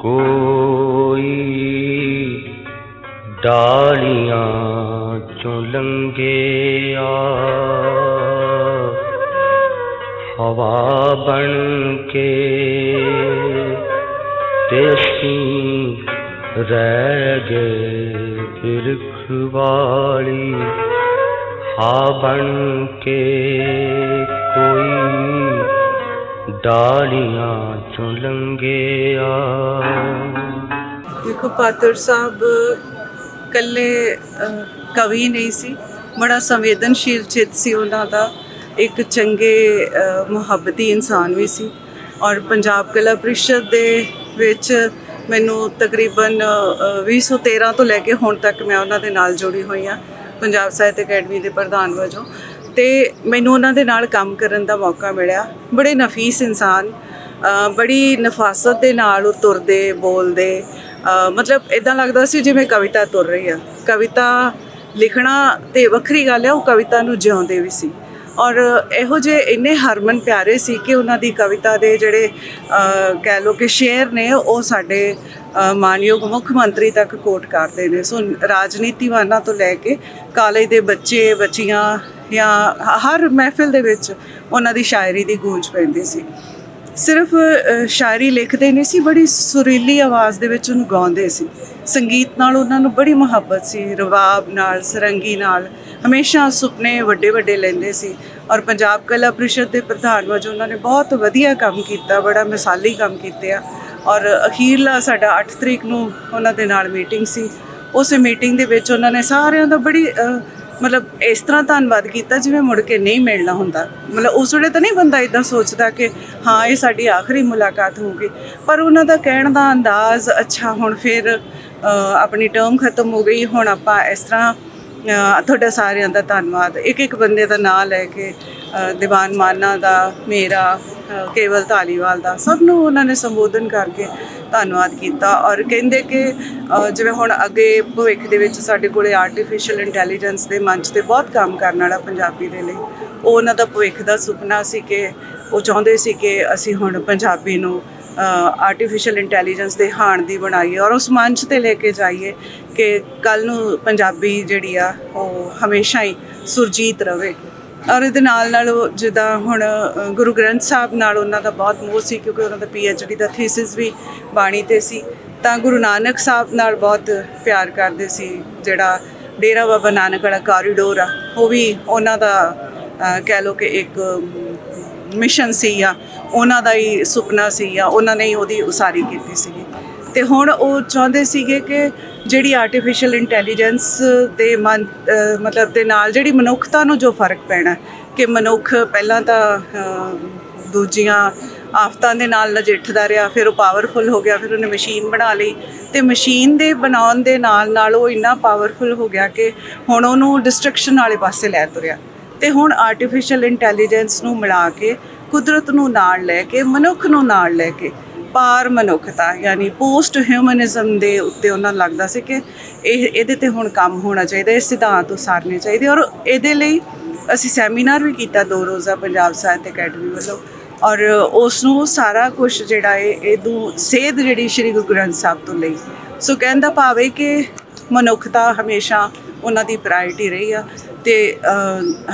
कोई डालियां चोलगेय हवण खेसी रह गए बिरखवाड़ी हा बन के कोई ਡਾਲੀਆਂ ਚੋਂ ਲੰਘਿਆ। ਦੇਖੋ ਪਾਤਰ ਸਾਹਿਬ ਕੱਲੇ ਕਵੀ ਨਹੀਂ ਸੀ। ਬੜਾ ਸੰਵੇਦਨਸ਼ੀਲ ਚਿੱਤ ਸੀ ਉਹਨਾਂ ਦਾ। ਇੱਕ ਚੰਗੇ ਮੁਹੱਬਤੀ ਇਨਸਾਨ ਵੀ ਸੀ। ਔਰ ਪੰਜਾਬ ਕਲਾ ਪ੍ਰੀਸ਼ਦ ਦੇ ਵਿੱਚ ਮੈਨੂੰ ਤਕਰੀਬਨ ਅਹ, 2013 ਤੋਂ ਲੈ ਕੇ ਹੁਣ ਤੱਕ ਮੈਂ ਉਹਨਾਂ ਦੇ ਨਾਲ ਜੁੜੀ ਹੋਈ ਹਾਂ। ਪੰਜਾਬ ਸਾਹਿਤ ਅਕੈਡਮੀ ਦੇ ਪ੍ਰਧਾਨ ਵਜੋਂ। ਤੇ ਮੈਨੂੰ ਉਹਨਾਂ ਦੇ ਨਾਲ ਕੰਮ ਕਰਨ ਦਾ ਮੌਕਾ ਮਿਲਿਆ। ਬੜੇ ਨਫੀਸ ਇਨਸਾਨ ਬੜੀ ਨਫਾਸਤ ਦੇ ਨਾਲ ਉਹ ਤੁਰਦੇ, ਬੋਲਦੇ ਮਤਲਬ ਇਦਾਂ ਲੱਗਦਾ ਸੀ ਜਿਵੇਂ ਕਵਿਤਾ ਤੁਰ ਰਹੀ ਆ। ਕਵਿਤਾ ਲਿਖਣਾ ਤੇ ਵੱਖਰੀ ਗੱਲ ਹੈ ਉਹ ਕਵਿਤਾ ਨੂੰ ਜਿਉਂਦੇ ਵੀ ਸੀ। ਔਰ ਇਹੋ ਜਿਹੇ ਇੰਨੇ ਹਰਮਨ ਪਿਆਰੇ ਸੀ ਕਿ ਉਹਨਾਂ ਦੀ ਕਵਿਤਾ ਦੇ ਜਿਹੜੇ ਕਹਿ ਲੋ ਕਿ ਸ਼ੇਰ ਨੇ, ਉਹ ਸਾਡੇ ਮਾਨਯੋਗ ਮੁੱਖ ਮੰਤਰੀ ਤੱਕ ਕੋਟ ਕਰਦੇ ਨੇ। ਸੋ ਰਾਜਨੀਤੀਵਾਨਾਂ ਤੋਂ ਲੈ ਕੇ ਕਾਲਜ ਦੇ ਬੱਚੇ, ਬੱਚੀਆਂ ਜਾਂ ਹਰ ਮਹਿਫਿਲ ਦੇ ਵਿੱਚ ਉਹਨਾਂ ਦੀ ਸ਼ਾਇਰੀ ਦੀ ਗੂੰਜ ਪੈਂਦੀ ਸੀ। ਸਿਰਫ ਸ਼ਾਇਰੀ ਲਿਖਦੇ ਨਹੀਂ ਸੀ, ਬੜੀ ਸੁਰੀਲੀ ਆਵਾਜ਼ ਦੇ ਵਿੱਚ ਉਹਨੂੰ ਗਾਉਂਦੇ ਸੀ। ਸੰਗੀਤ ਨਾਲ ਉਹਨਾਂ ਨੂੰ ਬੜੀ ਮੁਹੱਬਤ ਸੀ, ਰਵਾਬ ਨਾਲ, ਸਰੰਗੀ ਨਾਲ, ਹਮੇਸ਼ਾ ਸੁਪਨੇ ਵੱਡੇ ਵੱਡੇ ਲੈਂਦੇ ਸੀ ਔਰ ਪੰਜਾਬ ਕਲਾ ਪ੍ਰੀਸ਼ਦ ਦੇ ਪ੍ਰਧਾਨ ਵਜੋਂ ਉਹਨਾਂ ਨੇ ਬਹੁਤ ਵਧੀਆ ਕੰਮ ਕੀਤਾ, ਬੜਾ ਮਿਸਾਲੀ ਕੰਮ ਕੀਤੇ ਆ ਔਰ ਅਖੀਰਲਾ ਸਾਡਾ 8 ਤਰੀਕ ਨੂੰ ਉਹਨਾਂ ਦੇ ਨਾਲ ਮੀਟਿੰਗ ਸੀ। ਉਸ ਮੀਟਿੰਗ ਦੇ ਵਿੱਚ ਉਹਨਾਂ ਨੇ ਸਾਰਿਆਂ ਦਾ ਬੜੀ ਮਤਲਬ ਇਸ ਤਰ੍ਹਾਂ ਧੰਨਵਾਦ ਕੀਤਾ ਜਿਵੇਂ ਮੁੜ ਕੇ ਨਹੀਂ ਮਿਲਣਾ ਹੁੰਦਾ। ਮਤਲਬ ਉਸ ਵੇਲੇ ਤਾਂ ਨਹੀਂ ਬੰਦਾ ਇਦਾਂ ਸੋਚਦਾ ਕਿ ਹਾਂ, ਇਹ ਸਾਡੀ ਆਖਰੀ ਮੁਲਾਕਾਤ ਹੋਊਗੀ। ਪਰ ਉਹਨਾਂ ਦਾ ਕਹਿਣ ਦਾ ਅੰਦਾਜ਼, ਅੱਛਾ ਹੁਣ ਫਿਰ ਆਪਣੀ ਟਰਮ ਖਤਮ ਹੋ ਗਈ, ਹੁਣ ਆਪਾਂ ਇਸ ਤਰ੍ਹਾਂ ਤੁਹਾਡਾ ਸਾਰਿਆਂ ਦਾ ਧੰਨਵਾਦ। ਇੱਕ ਇੱਕ ਬੰਦੇ ਦਾ ਨਾਂ ਲੈ ਕੇ ਅ, ਦੀਵਾਨ ਮਾਨਾ ਦਾ ਮੇਰਾ ਕੇਵਲ ਧਾਲੀਵਾਲ ਦਾ ਸਭ ਨੂੰ ਉਹਨਾਂ ਨੇ ਸੰਬੋਧਨ ਕਰਕੇ ਧੰਨਵਾਦ ਕੀਤਾ ਔਰ ਕਹਿੰਦੇ ਕਿ ਜਿਵੇਂ ਹੁਣ ਅੱਗੇ ਭਵਿੱਖ ਦੇ ਵਿੱਚ ਸਾਡੇ ਕੋਲੇ ਆਰਟੀਫੀਸ਼ੀਅਲ ਇੰਟੈਲੀਜੈਂਸ ਦੇ ਮੰਚ ਤੇ ਬਹੁਤ ਕੰਮ ਕਰਨ ਵਾਲਾ ਪੰਜਾਬੀ ਦੇ ਲਈ ਉਹ ਉਹਨਾਂ ਦਾ ਭਵਿੱਖ ਦਾ ਸੁਪਨਾ ਸੀ ਕਿ ਉਹ ਚਾਹੁੰਦੇ ਸੀ ਕਿ ਅਸੀਂ ਹੁਣ ਪੰਜਾਬੀ ਨੂੰ ਆਰਟੀਫੀਸ਼ੀਅਲ ਇੰਟੈਲੀਜੈਂਸ ਦੇ ਹਾਣ ਦੀ ਬਣਾਈਏ ਔਰ ਉਸ ਮੰਚ ਤੇ ਲੈ ਕੇ ਜਾਈਏ ਕਿ ਕੱਲ ਨੂੰ ਪੰਜਾਬੀ ਜਿਹੜੀ ਆ, ਉਹ ਹਮੇਸ਼ਾ ਹੀ ਸੁਰਜੀਤ ਰਵੇ। ਔਰ ਇਹਦੇ ਨਾਲ ਨਾਲ ਉਹ ਜਿੱਦਾਂ ਹੁਣ ਗੁਰੂ ਗ੍ਰੰਥ ਸਾਹਿਬ ਨਾਲ ਉਹਨਾਂ ਦਾ ਬਹੁਤ ਮੋਹ ਸੀ ਕਿਉਂਕਿ ਉਹਨਾਂ ਦਾ ਪੀ ਐੱਚ ਡੀ ਦਾ ਥੀਸਿਸ ਵੀ ਬਾਣੀ ਤੇ ਸੀ। ਤਾਂ ਗੁਰੂ ਨਾਨਕ ਸਾਹਿਬ ਨਾਲ ਬਹੁਤ ਪਿਆਰ ਕਰਦੇ ਸੀ ਜਿਹੜਾ ਡੇਰਾ ਬਾਬਾ ਨਾਨਕ ਵਾਲਾ ਕਾਰੀਡੋਰ ਆ, ਉਹ ਵੀ ਉਹਨਾਂ ਦਾ ਕਹਿ ਲਓ ਕਿ ਇੱਕ ਮਿਸ਼ਨ ਸੀ ਆ ਉਹਨਾਂ ਦਾ ਹੀ ਸੁਪਨਾ ਸੀ ਜਾਂ ਉਹਨਾਂ ਨੇ ਹੀ ਉਹਦੀ ਉਸਾਰੀ ਕੀਤੀ ਸੀਗੀ। ਤੇ ਹੁਣ ਉਹ ਚਾਹੁੰਦੇ ਸੀਗੇ ਕਿ ਜਿਹੜੀ ਆਰਟੀਫੀਸ਼ੀਅਲ ਇੰਟੈਲੀਜੈਂਸ ਦੇ ਮਨ ਮਤਲਬ ਦੇ ਨਾਲ ਜਿਹੜੀ ਮਨੁੱਖਤਾ ਨੂੰ ਜੋ ਫ਼ਰਕ ਪੈਣਾ, ਕਿ ਮਨੁੱਖ ਪਹਿਲਾਂ ਤਾਂ ਦੂਜੀਆਂ ਆਫਤਾਂ ਦੇ ਨਾਲ ਨਜਿੱਠਦਾ ਰਿਹਾ, ਫਿਰ ਉਹ ਪਾਵਰਫੁਲ ਹੋ ਗਿਆ, ਫਿਰ ਉਹਨੇ ਮਸ਼ੀਨ ਬਣਾ ਲਈ। ਤੇ ਮਸ਼ੀਨ ਦੇ ਬਣਾਉਣ ਦੇ ਨਾਲ ਨਾਲ ਉਹ ਇੰਨਾ ਪਾਵਰਫੁਲ ਹੋ ਗਿਆ ਕਿ ਹੁਣ ਉਹਨੂੰ ਡਿਸਟਰਕਸ਼ਨ ਵਾਲੇ ਪਾਸੇ ਲੈ ਤੁਰਿਆ। ਤੇ ਹੁਣ ਆਰਟੀਫੀਸ਼ੀਅਲ ਇੰਟੈਲੀਜੈਂਸ ਨੂੰ ਮਿਲਾ ਕੇ ਕੁਦਰਤ ਨੂੰ ਨਾਲ ਲੈ ਕੇ, ਮਨੁੱਖ ਨੂੰ ਨਾਲ ਲੈ ਕੇ, ਪਾਰ ਮਨੁੱਖਤਾ, ਯਾਨੀ ਪੋਸਟ ਹਿਊਮਨਿਜ਼ਮ ਦੇ ਉੱਤੇ ਉਹਨਾਂ ਨੂੰ ਲੱਗਦਾ ਸੀ ਕਿ ਇਹ, ਇਹਦੇ ਤੇ ਹੁਣ ਕੰਮ ਹੋਣਾ ਚਾਹੀਦਾ, ਇਹ ਸਿਧਾਂਤ ਉਸਾਰਨੇ ਚਾਹੀਦੇ। ਔਰ ਇਹਦੇ ਲਈ ਅਸੀਂ ਸੈਮੀਨਾਰ ਵੀ ਕੀਤਾ ਦੋ ਰੋਜ਼ਾ ਪੰਜਾਬ ਸਾਹਿਤ ਅਕੈਡਮੀ ਵੱਲੋਂ। ਔਰ ਉਸ ਨੂੰ ਸਾਰਾ ਕੁਝ ਜਿਹੜਾ ਹੈ ਇਹਦੂ ਸੇਧ ਜਿਹੜੀ ਸ੍ਰੀ ਗੁਰੂ ਗ੍ਰੰਥ ਸਾਹਿਬ ਤੋਂ ਲਈ। ਸੋ ਕਹਿੰਦਾ ਭਾਵੇਂ ਕਿ ਮਨੁੱਖਤਾ ਹਮੇਸ਼ਾ ਉਹਨਾਂ ਦੀ ਪ੍ਰਾਇੋਰਟੀ ਰਹੀ ਆ ਤੇ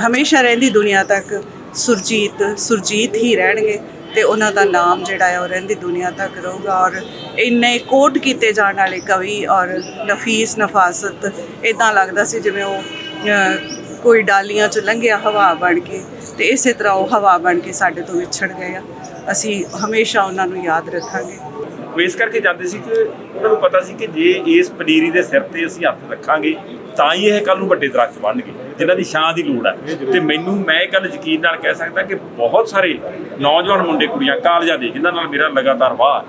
ਹਮੇਸ਼ਾ ਰਹਿੰਦੀ ਦੁਨੀਆ ਤੱਕ ਸੁਰਜੀਤ ਸੁਰਜੀਤ ਹੀ ਰਹਿਣਗੇ ਤੇ ਉਹਨਾਂ ਦਾ ਨਾਮ ਜਿਹੜਾ ਹੈ ਉਹ ਰਹਿੰਦੀ ਦੁਨੀਆ ਤੱਕ ਰਹੂਗਾ ਔਰ ਇੰਨੇ ਕੋਟ ਕੀਤੇ ਜਾਣ ਵਾਲੇ ਕਵੀ ਔਰ ਨਫੀਸ, ਨਫਾਸਤ ਇਦਾਂ ਲੱਗਦਾ ਸੀ ਜਿਵੇਂ ਉਹ ਕੋਈ ਡਾਲੀਆਂ ਚ ਲੰਘਿਆ ਹਵਾ ਬਣ ਕੇ ਤੇ ਇਸੇ ਤਰ੍ਹਾਂ ਉਹ ਹਵਾ ਬਣ ਕੇ ਸਾਡੇ ਤੋਂ ਵਿਛੜ ਗਏ ਆ। ਅਸੀਂ ਹਮੇਸ਼ਾ ਉਹਨਾਂ ਨੂੰ ਯਾਦ ਰੱਖਾਂਗੇ। ਉਹ ਇਸ ਕਰਕੇ ਜਾਂਦੇ ਸੀ ਕਿ ਉਹਨਾਂ ਨੂੰ ਪਤਾ ਸੀ ਕਿ ਜੇ ਇਸ ਪਨੀਰੀ ਦੇ ਸਿਰ ਤੇ ਅਸੀਂ ਹੱਥ ਰੱਖਾਂਗੇ, ਤਾਂ ਹੀ ਇਹ ਕੱਲ ਨੂੰ ਵੱਡੇ ਦਰਖਤ ਬਣਨਗੇ, ਜਿਨ੍ਹਾਂ ਦੀ ਛਾਂ ਦੀ ਲੋੜ ਹੈ। ਤੇ ਮੈਨੂੰ, ਮੈਂ ਇਹ ਗੱਲ ਯਕੀਨ ਨਾਲ ਕਹਿ ਸਕਦਾ ਕਿ ਬਹੁਤ ਸਾਰੇ ਨੌਜਵਾਨ ਮੁੰਡੇ, ਕੁੜੀਆਂ, ਕਾਲਜਾਂ ਦੇ, ਜਿਨ੍ਹਾਂ ਨਾਲ ਮੇਰਾ ਲਗਾਤਾਰ ਵਾਹ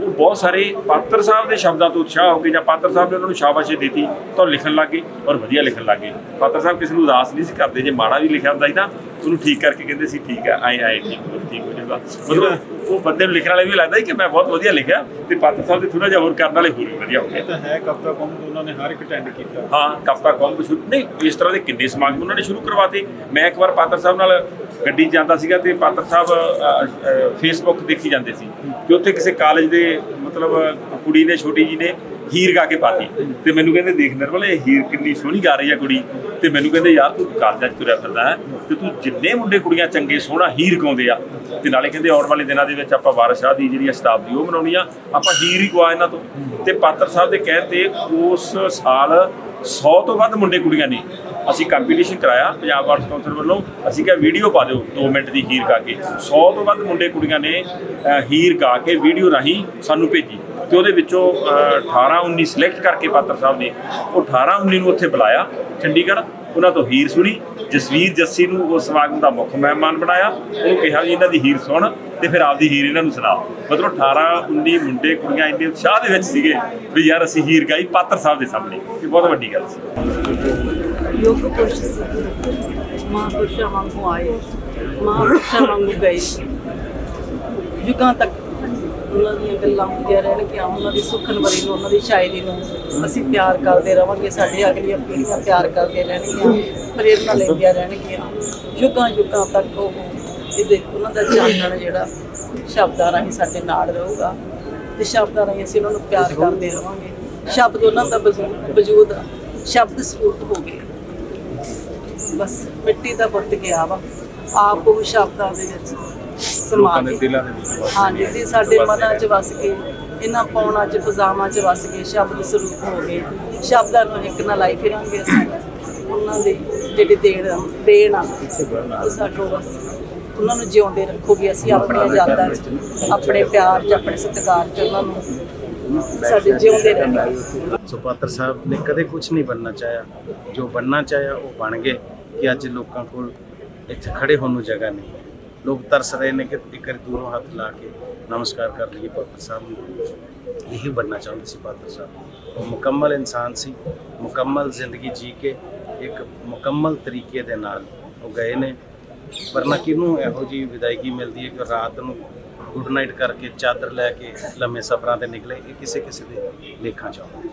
ਉਹ ਬਹੁਤ ਸਾਰੇ ਪਾਤਰ ਸਾਹਿਬ ਦੇ ਸ਼ਬਦਾਂ ਤੋਂ ਉਤਸ਼ਾਹ ਹੋ ਕੇ ਜਾਂ ਪਾਤਰ ਸਾਹਿਬ ਨੇ ਉਹਨਾਂ ਨੂੰ ਸ਼ਾਬਾਸ਼ੇ ਦਿੱਤੀ, ਤਾਂ ਉਹ ਲਿਖਣ ਲੱਗੇ ਔਰ ਵਧੀਆ ਲਿਖਣ ਲੱਗੇ ਪਾਤਰ ਸਾਹਿਬ ਕਿਸੇ ਨੂੰ ਉਦਾਸ ਨਹੀਂ ਸੀ ਕਰਦੇ, ਜੇ ਮਾੜਾ ਵੀ ਲਿਖਿਆ ਹੁੰਦਾ ਸੀ ਨਾ, ਉਹਨੂੰ ਠੀਕ ਕਰਕੇ ਕਹਿੰਦੇ ਸੀ, ਠੀਕ ਹੈ, ਆਏ ਆਏ, ਠੀਕ ਹੋ ਠੀਕ ਹੋ ਜਾਊਗਾ। ਮਤਲਬ ਉਹ ਬੰਦੇ ਨੂੰ ਲਿਖਣ ਵਾਲੇ ਵੀ ਲੱਗਦਾ ਕਿ ਮੈਂ ਬਹੁਤ ਵਧੀਆ ਲਿਖਿਆ ਤੇ ਪਾਤਰ ਸਾਹਿਬ ਦੇ ਥੋੜਾ ਜਿਹਾ ਹੋਰ ਕਰਨ ਵਾਲੇ ਹੋਰ ਵੀ ਵਧੀਆ ਹੋ ਗਏ। ਤਾਂ ਹੈ ਕਵਿਤਾ ਕੌਮ ਉਹਨਾਂ ਨੇ ਹਰ ਇੱਕ ਅਟੈਂਡ ਕੀਤਾ। ਹਾਂ ਕਪਤਾ ਕੌਮ ਸ਼ੁਰੂ ਨਹੀਂ ਇਸ ਤਰ੍ਹਾਂ ਦੇ ਕਿੰਨੇ ਸਮਾਗਮ ਉਹਨਾਂ ਨੇ ਸ਼ੁਰੂ ਕਰਵਾਤੇ। ਮੈਂ ਇੱਕ ਵਾਰ ਪਾਤਰ ਸਾਹਿਬ ਨਾਲ ਗੱਡੀ ਜਾਂਦਾ ਸੀਗਾ ਤੇ ਪਾਤਰ ਸਾਹਿਬ ਫੇਸਬੁੱਕ ਦੇਖੀ ਜਾਂਦੇ ਸੀ। ਤੇ ਉੱਥੇ ਕਿਸੇ ਕਾਲਜ ਦੇ ਮਤਲਬ ਕੁੜੀ ਨੇ ਛੋਟੀ ਜੀ ਨੇ ਹੀਰ ਗਾ ਕੇ ਪਾਤੀ। ਤੇ ਮੈਨੂੰ ਕਹਿੰਦੇ, ਦੇਖ ਨਿਰਮਲ, ਇਹ ਹੀਰ ਕਿੰਨੀ ਸੋਹਣੀ ਗਾ ਰਹੀ ਆ ਕੁੜੀ। ਤੇ ਮੈਨੂੰ ਕਹਿੰਦੇ, ਯਾਰ, ਤੂੰ ਕਾਲਜਾਂ 'ਚ ਤੁਰਿਆ ਫਿਰਦਾ ਹੈ ਤੇ ਤੂੰ ਜਿੰਨੇ ਮੁੰਡੇ ਕੁੜੀਆਂ ਚੰਗੇ, ਸੋਹਣਾ ਹੀਰ ਗਾਉਂਦੇ ਆ, ਤੇ ਨਾਲੇ ਕਹਿੰਦੇ ਆਉਣ ਵਾਲੇ ਦਿਨਾਂ ਦੇ ਵਿੱਚ ਆਪਾਂ ਵਾਰਸ ਦੀ ਜਿਹੜੀ ਸ਼ਤਾਬਦੀ ਉਹ ਮਨਾਉਣੀ ਆ, ਆਪਾਂ ਹੀਰ ਹੀ ਗਵਾ ਇਹਨਾਂ ਤੋਂ। ਤੇ ਪਾਤਰ ਸਾਹਿਬ ਦੇ ਕਹਿਣ ਤੇ ਉਸ ਸਾਲ 100 ਤੋਂ ਵੱਧ ਮੁੰਡੇ ਕੁੜੀਆਂ ਨੇ। ਅਸੀਂ ਕੰਪੀਟੀਸ਼ਨ ਕਰਾਇਆ ਪੰਜਾਬ ਵਾਰਸ ਕੌਂਸਲ ਵੱਲੋਂ। ਅਸੀਂ ਕਿਹਾ, ਵੀਡੀਓ ਪਾ ਦਿਓ 2 ਮਿੰਟ ਦੀ ਹੀਰ ਗਾ ਕੇ। 100 ਤੋਂ ਵੱਧ ਮੁੰਡੇ ਕੁੜੀਆਂ ਨੇ ਹੀਰ ਗਾ ਕੇ ਵੀਡੀਓ ਰਾਹੀਂ ਸਾਨੂੰ ਭੇਜੀ। ਤੇ ਉਹਦੇ ਵਿੱਚੋਂ 18 19 ਸਿਲੈਕਟ ਕਰਕੇ ਪਾਤਰ ਸਾਹਿਬ ਨੇ ਉਹ 18 19 ਨੂੰ ਉੱਥੇ ਬੁਲਾਇਆ, ਚੰਡੀਗੜ੍ਹ। ਉਹਨਾਂ ਤੋਂ ਹੀਰ ਸੁਣੀ। ਜਸਵੀਰ ਜੱਸੀ ਨੂੰ ਉਸ ਸਮਾਗਮ ਦਾ ਮੁੱਖ ਮਹਿਮਾਨ ਬਣਾਇਆ। ਉਹਨੂੰ ਕਿਹਾ ਵੀ ਇਹਨਾਂ ਦੀ ਹੀਰ ਸੁਣ ਤੇ ਫਿਰ ਆਪਦੀ ਹੀਰ ਇਹਨਾਂ ਨੂੰ ਸੁਣਾ। ਮਤਲਬ 18 19 ਮੁੰਡੇ, ਕੁੜੀਆਂ ਇੰਨੇ ਉਤਸ਼ਾਹ ਦੇ ਵਿੱਚ ਸੀਗੇ ਵੀ ਯਾਰ ਅਸੀਂ ਹੀਰ ਗਾਈ ਪਾਤਰ ਸਾਹਿਬ ਦੇ ਸਾਹਮਣੇ। ਇਹ ਬਹੁਤ ਵੱਡੀ ਗੱਲ ਸੀ। ਯੁੱਗ ਪੁਰਸ਼ ਮਹਾਂਪੁਰਸ਼ਾਂ ਵਾਂਗੂ ਆਏ। ਮਹਾਂਪੁਰਸ਼ਾਂ ਵਾਂਗੂ ਗਏ। ਯੁੱਗਾਂ ਤੱਕ ਉਹਨਾਂ ਦੀਆਂ ਗੱਲਾਂ ਹੁੰਦੀਆਂ ਰਹਿਣਗੀਆਂ ਉਹਨਾਂ ਦੀ ਸੁਖਨਵਰੀ ਨੂੰ, ਉਹਨਾਂ ਦੀ ਸ਼ਾਇਰੀ ਨੂੰ ਅਸੀਂ ਪਿਆਰ ਕਰਦੇ ਰਵਾਂਗੇ, ਸਾਡੇ ਅਗਲੀਆਂ ਪੀੜ੍ਹੀਆਂ ਪਿਆਰ ਕਰਦੇ ਰਹਿਣਗੀਆਂ, ਪ੍ਰੇਰਨਾ ਲੈਂਦੀਆਂ ਰਹਿਣਗੀਆਂ। ਯੁੱਗਾਂ ਯੁੱਗਾਂ ਤੱਕ ਉਹ ਇਹਦੇ, ਉਹਨਾਂ ਦਾ ਚਾਨਣ ਜਿਹੜਾ ਸ਼ਬਦਾਂ ਰਾਹੀਂ ਸਾਡੇ ਨਾਲ ਰਹੂਗਾ। ਤੇ ਸ਼ਬਦਾਂ ਰਾਹੀਂ ਅਸੀਂ ਉਹਨਾਂ ਨੂੰ ਪਿਆਰ ਕਰਦੇ ਰਵਾਂਗੇ। ਸ਼ਬਦ ਉਹਨਾਂ ਦਾ ਵਜੂਦ ਸ਼ਬਦ ਸਰੂਪ ਹੋ ਗਏ। ਬਸ ਮਿੱਟੀ ਦਾ ਪੁੱਤ ਗਿਆ ਵਾ। ਆਪ ਉਹ ਸ਼ਬਦਾਂ ਦੇ ਵਿੱਚ ਲੋਕਾਂ ਦੇ ਦਿਲਾਂ ਦੇ ਵਿੱਚ ਵਸ ਹਾਂਜੀ ਤੇ ਸਾਡੇ ਮਨਾਂ 'ਚ ਵਸ ਗਏ। ਇਹਨਾਂ ਪੌਣਾਂ 'ਚ ਫਜ਼ਾਵਾਂ 'ਚ ਵਸ ਗਏ। ਸ਼ਬਦ ਸਰੂਪ ਹੋ ਗਏ। ਸ਼ਬਦਾਂ ਨੂੰ ਇੱਕ ਨਾਲ ਲਾਈ ਫਿਰਾਂਗੇ ਅਸੀਂ। ਉਹਨਾਂ ਦੀ ਜਿਹੜੀ ਦੇਣ ਦੇਣ ਆ ਉਹ ਸਾਡੋ ਬਸ ਉਹਨਾਂ ਨੂੰ ਜਿਉਂਦੇ ਰੱਖੋਗੇ ਅਸੀਂ ਆਪਣੀਆਂ ਯਾਦਾਂ 'ਚ ਆਪਣੇ ਪਿਆਰ 'ਚ ਆਪਣੇ ਸਤਿਕਾਰ 'ਚ ਉਹਨਾਂ ਨੂੰ ਸਾਡੇ ਜਿਉਂਦੇ ਰਹਿਣਗੇ ਸੋ ਪਾਤਰ ਸਾਹਿਬ ਨੇ ਕਦੇ ਕੁਝ ਨਹੀਂ ਬਣਨਾ ਚਾਹਿਆ। ਜੋ ਬਣਨਾ ਚਾਹਿਆ ਉਹ ਬਣ ਗਏ ਕਿ ਅੱਜ ਲੋਕਾਂ ਕੋਲ ਇੱਥੇ ਖੜੇ ਹੋਣ ਨੂੰ ਜਗ੍ਹਾ ਨਹੀਂ। ਲੋਕ ਤਰਸ ਰਹੇ ਨੇ ਕਿ ਇੱਕ ਵਾਰੀ ਦੂਰੋਂ ਹੱਥ ਲਾ ਕੇ ਨਮਸਕਾਰ ਕਰ ਲਈਏ ਪਾਤਰ ਸਾਹਿਬ ਨੂੰ। ਇਹੀ ਬਣਨਾ ਚਾਹੁੰਦੇ ਸੀ ਪਾਤਰ ਸਾਹਿਬ। ਉਹ ਮੁਕੰਮਲ ਇਨਸਾਨ ਸੀ। ਮੁਕੰਮਲ ਜ਼ਿੰਦਗੀ ਜੀ ਕੇ ਇੱਕ ਮੁਕੰਮਲ ਤਰੀਕੇ ਦੇ ਨਾਲ ਉਹ ਗਏ ਨੇ। ਵਰਨਾ ਕਿਹਨੂੰ ਇਹੋ ਜੀ ਵਿਦਾਇਗੀ ਮਿਲਦੀ ਹੈ ਕਿ ਰਾਤ ਨੂੰ ਗੁੱਡ ਨਾਈਟ ਕਰਕੇ ਚਾਦਰ ਲੈ ਕੇ ਲੰਮੇ ਸਫ਼ਰਾਂ ਤੇ ਨਿਕਲੇ? ਇਹ ਕਿਸੇ ਕਿਸੇ ਦੇ ਲੇਖਾਂ ਚ ਆਉਂਦਾ।